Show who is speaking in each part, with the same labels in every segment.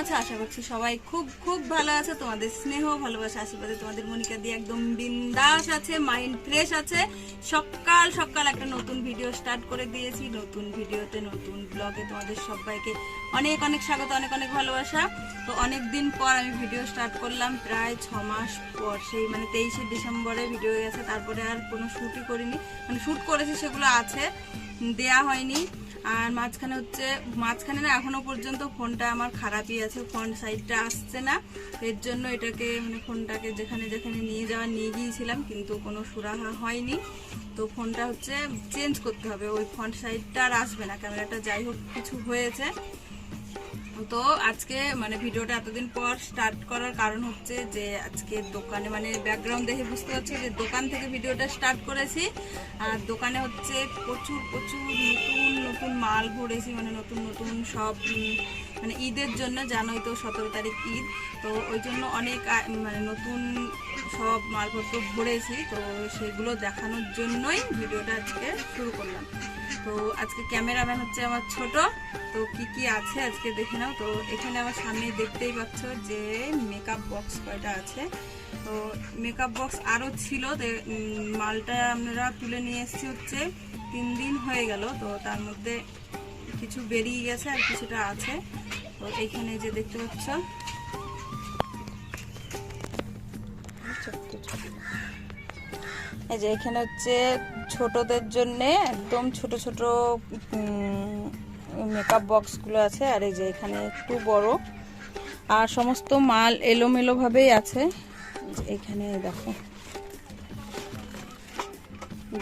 Speaker 1: আছে? আশা করছি সবাই খুব খুব ভালো আছে। তোমাদের স্নেহ, ভালোবাসা, আশীর্বাদে তোমাদের মনিকা দিয়ে একদম বিন্দাস আছে মাইন্ড ফ্রেশ আছে। সকাল সকাল একটা নতুন ভিডিও স্টার্ট করে দিয়েছি। নতুন ভিডিওতে নতুন ব্লগে তোমাদের সবাইকে অনেক অনেক স্বাগত, অনেক অনেক ভালোবাসা। তো অনেক দিন পর আমি ভিডিও স্টার্ট করলাম, প্রায় ছ মাস পর, সেই মানে তেইশে ডিসেম্বরে ভিডিও গেছে। তারপরে আর কোনো শ্যুটই করিনি। মানে শ্যুট করেছি, সেগুলো আছে। দেয়া হয়নি। আর মাঝখানে হচ্ছে, মাঝখানে না এখনও পর্যন্ত ফোনটা আমার খারাপই আছে ফোন সাইডটা আসছে না। এর জন্য এটাকে মানে ফোনটাকে যেখানে যেখানে নিয়ে যাওয়া নিয়ে গিয়েছিলাম, কিন্তু কোনো সুরাহা হয়নি। তো ফোনটা হচ্ছে চেঞ্জ করতে হবে, ওই ফোন সাইডটা আর আসবে না। ক্যামেরাটা যাই হোক, কিছু হয়েছে। তো আজকে মানে ভিডিওটা এতদিন পর স্টার্ট করার কারণ হচ্ছে যে আজকে দোকানে মানে ব্যাকগ্রাউন্ড দেখে বুঝতে পারছি যে দোকান থেকে ভিডিওটা স্টার্ট করেছি। আর দোকানে হচ্ছে প্রচুর প্রচুর নতুন নতুন মাল ভরেছি মানে নতুন নতুন সব মানে ঈদের জন্য জানোই তো সতেরো তারিখ ঈদ। তো ওই জন্য অনেক মানে নতুন সব মালপত্র ভরেছি। তো সেগুলো দেখানোর জন্যই ভিডিওটা আজকে শুরু করলাম। তো আজকে ক্যামেরাম্যান হচ্ছে আমার ছোট। তো কি কি আছে আজকে দেখে নাও। তো এখানে আমার সামনে দেখতেই পাচ্ছ যে মেকআপ বক্স কয়টা আছে। তো মেকআপ বক্স আরও ছিল মালটা আমরা তুলে নিয়ে এসেছি হচ্ছে তিন দিন হয়ে গেল। তো তার মধ্যে কিছু বেরিয়ে গেছে আর কিছুটা আছে। তো এইখানে যে দেখতে পাচ্ছ। এই যে এখানে হচ্ছে ছোটদের জন্য একদম ছোট ছোট মেকআপ বক্সগুলো আছে, আর এই যে এখানে একটু বড়। আর সমস্ত মাল এলোমেলো ভাবেই আছে। এখানে দেখো।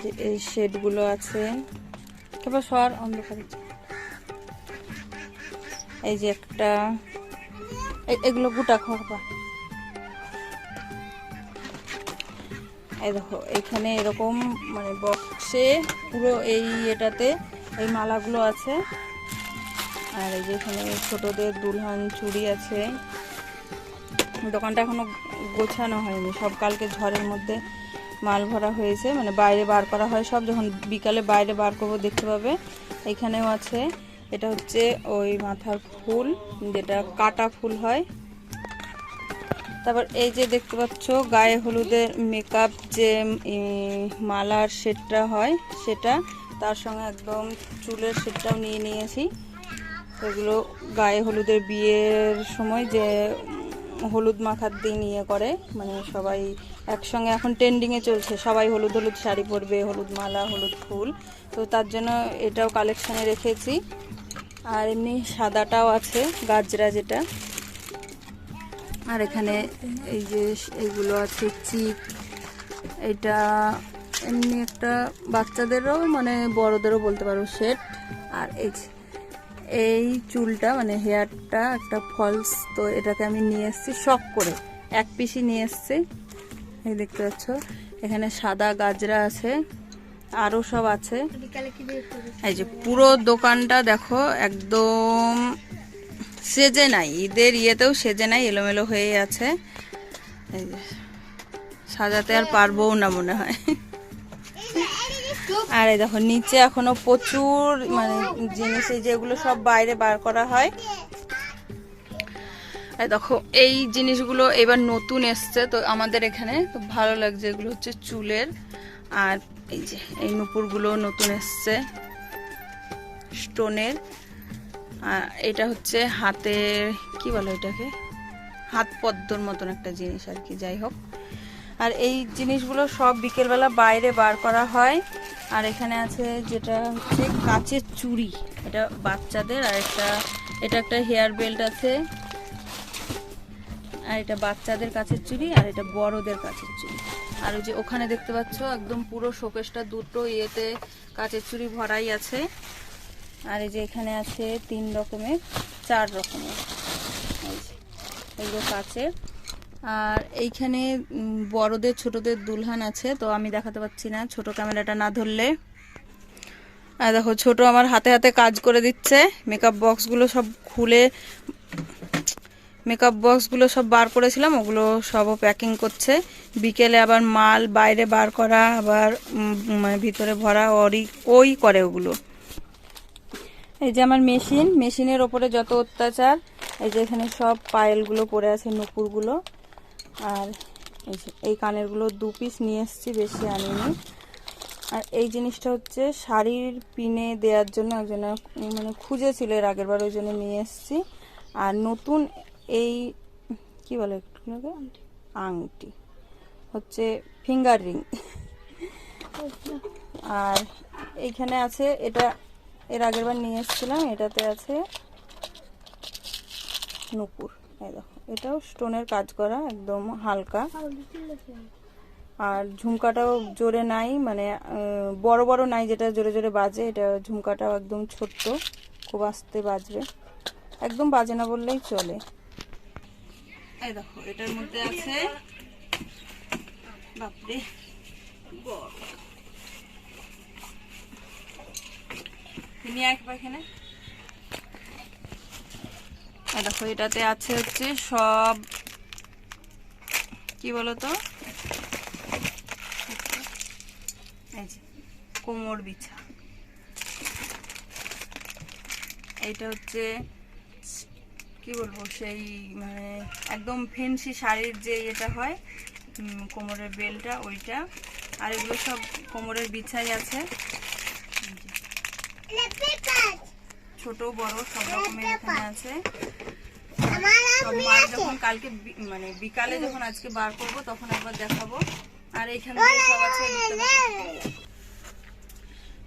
Speaker 1: যে এই শেডগুলো আছে। তারপর সর, অন্ধকার এই যে একটা এগুলো গোটা খাওয়া এই দেখো, এখানে এরকম মানে বক্সে পুরো এই এটাতে এই মালাগুলো আছে। আর এই যে এখানে ছোটদের দুলহান চুড়ি আছে। দোকানটা এখনও গোছানো হয়নি। সব কালকে ঝড়ের মধ্যে মাল ভরা হয়েছে। মানে বাইরে বার করা হয় সব। যখন বিকালে বাইরে বার করব দেখতে পাবে। এখানেও আছে। এটা হচ্ছে ওই মাথার ফুল, যেটা কাটা ফুল হয়। তারপর এই যে দেখতে পাচ্ছ, গায়ে হলুদের মেকআপ যে মালার সেটটা হয় সেটা, তার সঙ্গে একদম চুলের সেটটাও নিয়ে নিয়েছি। এগুলো গায়ে হলুদের বিয়ের সময় যে, হলুদ মাখার দিন ইয়ে করে মানে সবাই একসঙ্গে এখন ট্রেন্ডিংয়ে চলছে, সবাই হলুদ হলুদ শাড়ি পরবে, হলুদ মালা, হলুদ ফুল। তো তার জন্য এটাও কালেকশানে রেখেছি। আর এমনি সাদাটাও আছে, গাজরা যেটা। আর এখানে এই যে এইগুলো আছে চিক এটা এমনি একটা বাচ্চাদেরও মানে বড়দেরও বলতে পারো সেট। আর এই এই চুলটা মানে হেয়ারটা একটা ফলস তো এটাকে আমি নিয়ে এসেছি শখ করে। এক পিসি নিয়ে এসেছি। এই দেখতে পাচ্ছ এখানে সাদা গাজরা আছে আরও সব আছে। এই যে পুরো দোকানটা দেখো একদম সেজে নাই, ঈদের ইয়েতেও সেজে নাই, এলোমেলো হয়ে আছে। সাজাতে আর পারব না মনে হয়। আর এই দেখো, নিচে এখনও প্রচুর মানে জিনিস, এই যেগুলো সব বাইরে বার করা হয়। এই দেখো, এই জিনিসগুলো এবার নতুন এসছে, তো আমাদের এখানে তো ভালো লাগছে, এগুলো হচ্ছে চুলের। আর এই যে, এই নুপুরগুলো নতুন এসছে। স্টোনের। আর এটা হচ্ছে হাতের কি বলে এটাকে হাত পদ্মর মতন একটা জিনিস আর কি, যাই হোক। আর এই জিনিসগুলো সব বিকেলবেলা বাইরে বার করা হয়। আর এখানে আছে যেটা হচ্ছে কাচের চুড়ি। এটা বাচ্চাদের, আর একটা, এটা একটা হেয়ার বেল্ট আছে। আর এটা বাচ্চাদের কাছের চুড়ি, আর এটা বড়দের কাছের চুড়ি। আর ওই যে ওখানে দেখতে পাচ্ছ, একদম পুরো শোকেসটা দুটো ইয়েতে কাচের চুড়ি ভরাই আছে। আর এই যে এখানে আছে তিন রকমের, চার রকমের। এগুলো কাচের। আর এইখানে বড়দের, ছোটদের দুলহান আছে, তো আমি দেখাতে পাচ্ছি না ছোট ক্যামেরাটা না ধরলে। আর দেখো, ছোট আমার হাতে হাতে কাজ করে দিচ্ছে। মেকআপ বক্সগুলো সব খুলে মেকআপ বক্সগুলো সব বার করেছিলাম, ওগুলো সবও প্যাকিং করছে। বিকেলে আবার মাল বাইরে বার করা, আবার মানে ভিতরে ভরা, ওরই, ওই করে ওগুলো। এই যে আমার মেশিন, মেশিনের ওপরে যত অত্যাচার, এই যে এখানে সব পায়েলগুলো পড়ে আছে, নুপুরগুলো। আর এই এই কানেরগুলো দু পিস নিয়ে এসেছি, বেশি আনিনি। আর এই জিনিসটা হচ্ছে শাড়ির পিনে দেওয়ার জন্য একজনে মানে খুঁজেছিল এর আগের বার, ওই জন্য নিয়ে এসেছি। আর নতুন এই, কি বলে? আংটি। হচ্ছে ফিঙ্গার রিং। আর এইখানে আছে, এটা এর আগের বার নিয়ে এসেছিলাম, এটাতে আছে নুপুর। এই দেখো, এটাও স্টোনের কাজ করা, একদম হালকা। আর ঝুমকাটাও জোরে নাই মানে বড় বড় নাই, যেটা জোরে জোরে বাজে, এটা ঝুমকাটাও একদম ছোট্ট, খুব আস্তে বাজবে। একদম বাজে না বললেই চলে। দেখো, এটার মধ্যে আছে, বাপরে বড় নিয়ে আসব এখানে। দেখো, এটাতে আছে হচ্ছে সব, কি বলতো? কোমর বিছা। এইটা হচ্ছে, কি বলব, সেই মানে একদম ফেন্সি শাড়ির যে এটা হয় কোমরের বেলটা, ওইটা। আর এগুলো সব কোমরের বিছাই আছে। ছোট বড় সব রকমের এখানে আছে। মাল যখন কালকে মানে বিকালে যখন আজকে বার করব তখন একবার দেখাবো। আর এইখান দিয়ে সব আছে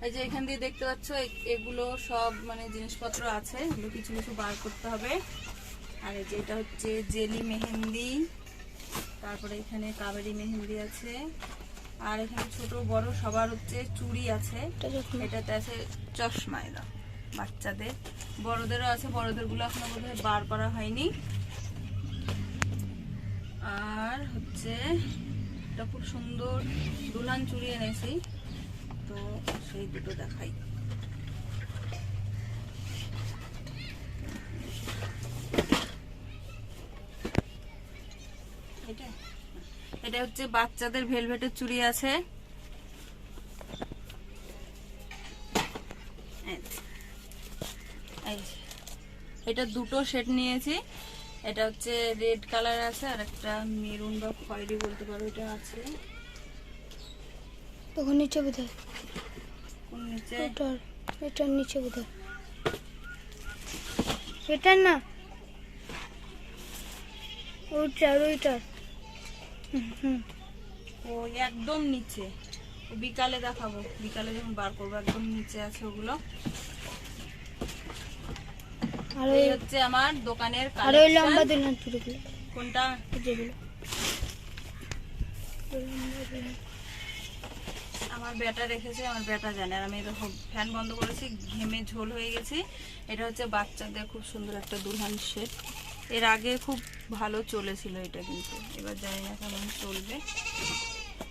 Speaker 1: এই যে এখান দিয়ে দেখতে পাচ্ছ এগুলো সব মানে জিনিসপত্র আছে এগুলো কিছু কিছু বার করতে হবে। আর এই যে এটা হচ্ছে জেলি মেহেন্দি তারপরে এখানে কাবেরি মেহেন্দি আছে। আর এখানে ছোট বড় সবার হচ্ছে চুড়ি আছে। এটাতে আছে চশমা এরা বাচ্চাদের। বড়দেরও আছে বড়দেরগুলো এখনও বোধহয় বার করা হয়নি। আর হচ্ছে এটা খুব সুন্দর দুলান চুড়ি এনেছি। তো সেই দুটো দেখাই এটা এটা হচ্ছে বাচ্চাদের ভেলভেটের চুড়ি আছে। এটা দুটো সেট নিয়েছি। এটা হচ্ছে রেড কালার আছে আর একটা মেরুন বা খয়েরি বলতে পারো এটা আছে।
Speaker 2: তখন নিচে বোধ হয়
Speaker 1: নিচে?
Speaker 2: এটার এটার নিচে বোধ হয় এটার না? ওইটার ওইটার।
Speaker 1: ওই একদম নিচে। ও বিকালে দেখাবো। বিকালে যখন বার করব একদম নিচে আছে ওগুলো।
Speaker 2: আর
Speaker 1: এই হচ্ছে আমার দোকানের
Speaker 2: আর ওই লম্বা দিলাম।
Speaker 1: কোনটা?
Speaker 2: যেগুলো।
Speaker 1: আমার ব্যাটা রেখেছে আমার ব্যাটা জানে। আর আমি এরকম ফ্যান বন্ধ করেছি ঘেমে ঝোল হয়ে গেছি। এটা হচ্ছে বাচ্চাদের খুব সুন্দর একটা দুলহান সেট এর আগে খুব ভালো চলেছিল এটা কিন্তু। এবার জানি না কেমন চলবে।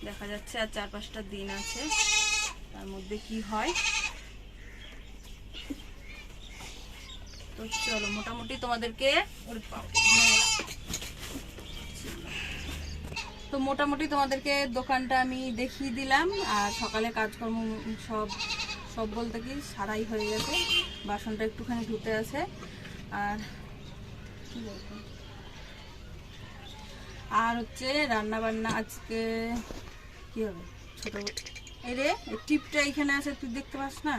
Speaker 1: দেখা যাচ্ছে আর চার পাঁচটা দিন আছে। তার মধ্যে কি হয়? তো চলো, মোটামুটি তোমাদেরকে তো মোটামুটি তোমাদেরকে দোকানটা আমি দেখিয়ে দিলাম। আর সকালে কাজকর্ম সব সব বলতে কি সারাই হয়ে গেছে। বাসনটা একটুখানি ধুতে আছে। আর আর হচ্ছে রান্না বান্না আজকে কি হবে? ছোট এই রে টিপটা এখানে আছে, তুই দেখতে পাস না?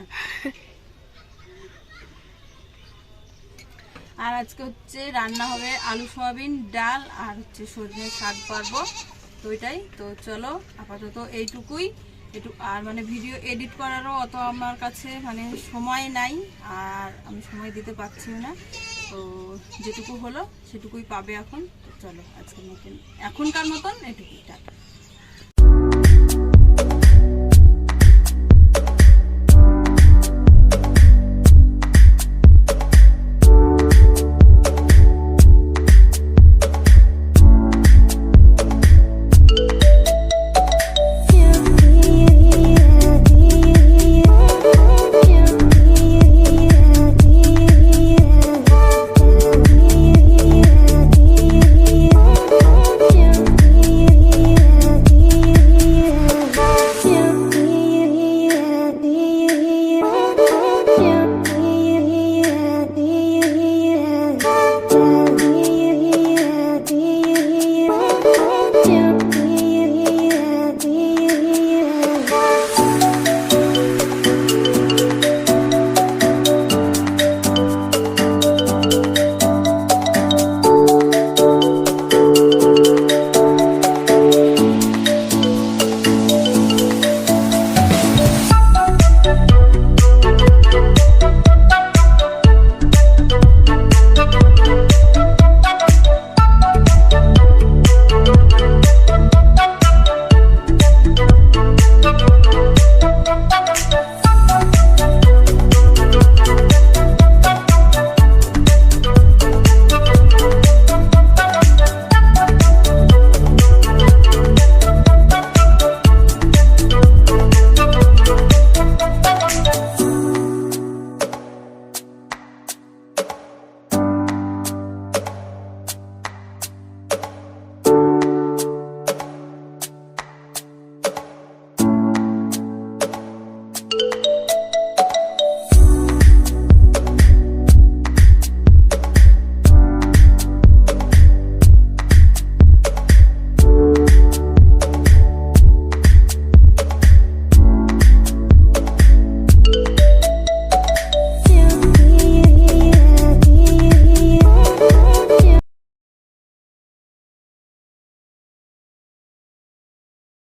Speaker 1: আর আজকে হচ্ছে রান্না হবে আলু সয়াবিন, ডাল আর হচ্ছে সজনে শাক পারব। তো ওইটাই। তো চলো, আপাতত এইটুকুই। একটু আর মানে ভিডিও এডিট করারও অত আমার কাছে মানে সময় নাই, আর আমি সময় দিতে পারছি না। তো যেটুকু হলো সেটুকুই পাবে এখন। চলো আজকের মতন এখনকার মতন এটুকুই